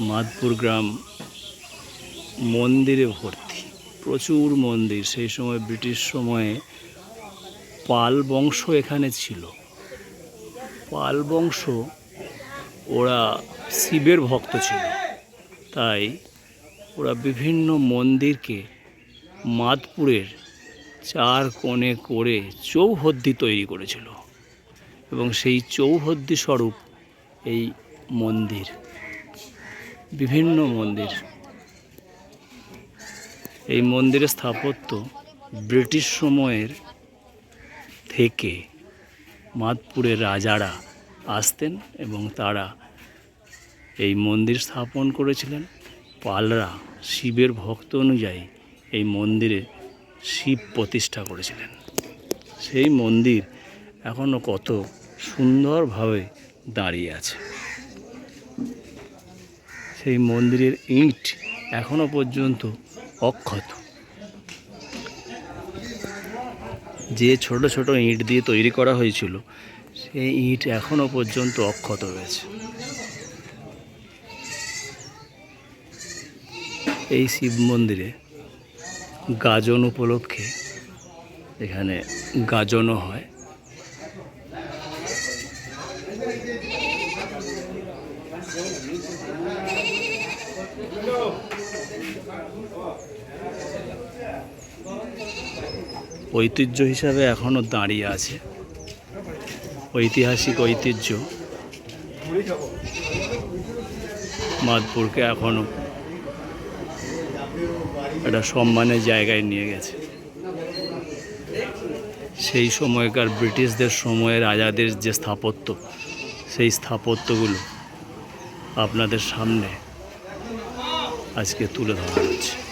মাদপুর গ্রাম মন্দিরে ভর্তি। প্রচুর মন্দির। সেই সময় ব্রিটিশ সময়ে পাল বংশ এখানে ছিল। পাল বংশ ওরা শিবের ভক্ত ছিল। তাই ওরা বিভিন্ন মন্দিরকে মাদপুরের চার কোণে করে চৌহদ্দি তৈরি করেছিল। এবং সেই চৌহদ্দি স্বরূপ এই মন্দির বিভিন্ন মন্দির। এই মন্দিরের স্থাপত্য ব্রিটিশ সময়ের থেকে মাদপুরের রাজারা আসতেন এবং তারা এই মন্দির স্থাপন করেছিলেন। পালরা শিবের ভক্ত অনুযায়ী এই মন্দিরে শিব প্রতিষ্ঠা করেছিলেন। সেই মন্দির এখনও কত সুন্দরভাবে দাঁড়িয়ে আছে। সেই মন্দিরের ইট এখনও পর্যন্ত অক্ষত। যে ছোট ছোট ইট দিয়ে তৈরি করা হয়েছিল, সেই ইট এখনও পর্যন্ত অক্ষত রয়েছে। এই শিব মন্দিরে গাজন উপলক্ষে এখানে গাজনও হয়। ঐতিহ্য হিসাবে এখনও দাঁড়িয়ে আছে। ঐতিহাসিক ঐতিহ্য। মাদপুরকে এখনও একটা সম্মানের জায়গায় নিয়ে গেছে। সেই সময়কার ব্রিটিশদের সময়ে রাজাদের যে স্থাপত্য, সেই স্থাপত্যগুলো আপনাদের সামনে আজকে তুলে ধরা হচ্ছে।